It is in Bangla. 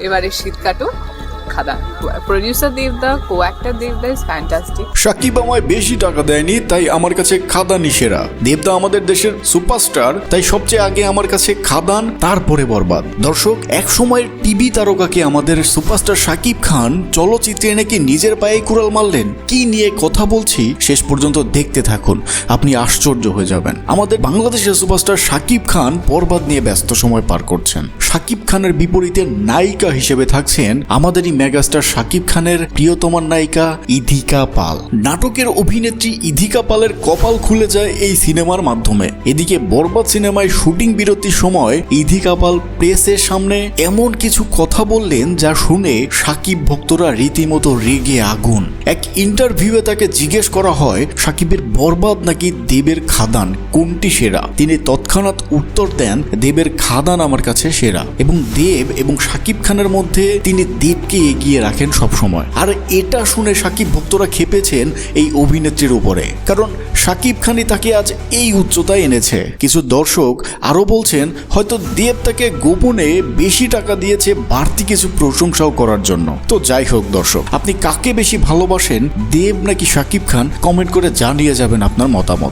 এবারে শীত কাটো খাদা। প্রডিউসার দেবদা কো অ্যাক্টর দেবদা ইজ ফ্যান্টাস্টিক সাকিব আমায় বেশি টাকা দেয়নি, তাই আমার কাছে খাদানি সেরা। দেবদা আমাদের দেশের সুপারস্টার তাই সবচেয়ে আগে আমার কাছে খাদান, তারপরে বরবাদ। দর্শক এক সময়ের টিভি তারকাকে আমাদের সুপারস্টার সাকিব খান চলচ্চিত্রে নাকি নিজের পায়ে কুড়াল মারলেন, কি নিয়ে কথা বলছি, শেষ পর্যন্ত দেখতে থাকুন। আপনি আশ্চর্য হয়ে যাবেন। আমাদের বাংলাদেশের সুপারস্টার সাকিব খান বরবাদ নিয়ে ব্যস্ত সময় পার করছেন। সাকিব খানের বিপরীতে নায়িকা হিসেবে থাকছেন আমাদেরই মেগাস্টার সাকিব খানের প্রিয়তমার নায়িকা ইধিকা পাল। নাটকের অভিনেত্রী ইধিকা পালের কপাল খুলে যায় এই সিনেমার মাধ্যমে। এদিকে বরবাদ সিনেমায় শুটিং বিরতির সময় ইধিকা পাল প্রেসের সামনে এমন কিছু কথা বললেন যা শুনে সাকিব ভক্তরা রীতিমতো রেগে আগুন। এক ইন্টারভিউয়ে তাকে জিজ্ঞেস করা হয় সাকিবের বরবাদ নাকি দেবের খাদান? কোনটি সেরা? তিনি তৎক্ষণাৎ উত্তর দেন, দেবের খাদান আমার কাছে সেরা। এবং দেব এবং সাকিব খানের মধ্যে তিনি দেবকে এগিয়ে রাখেন সবসময় আর এটা শুনে সাকিব ভক্তরা খেপেছেন এই অভিনেত্রীর উপরে। কারণ সাকিব খানই তাকে আজ এই উচ্চতায় এনেছে। কিছু দর্শক আরও বলছেন, হয়তো দেব তাকে গোপনে বেশি টাকা দিয়েছে বাড়তি কিছু প্রশংসাও করার জন্য। তো যাই হোক দর্শক, আপনি কাকে বেশি ভালোবাসেন, দেব নাকি সাকিব খান? কমেন্ট করে জানিয়ে যাবেন আপনার মতামত।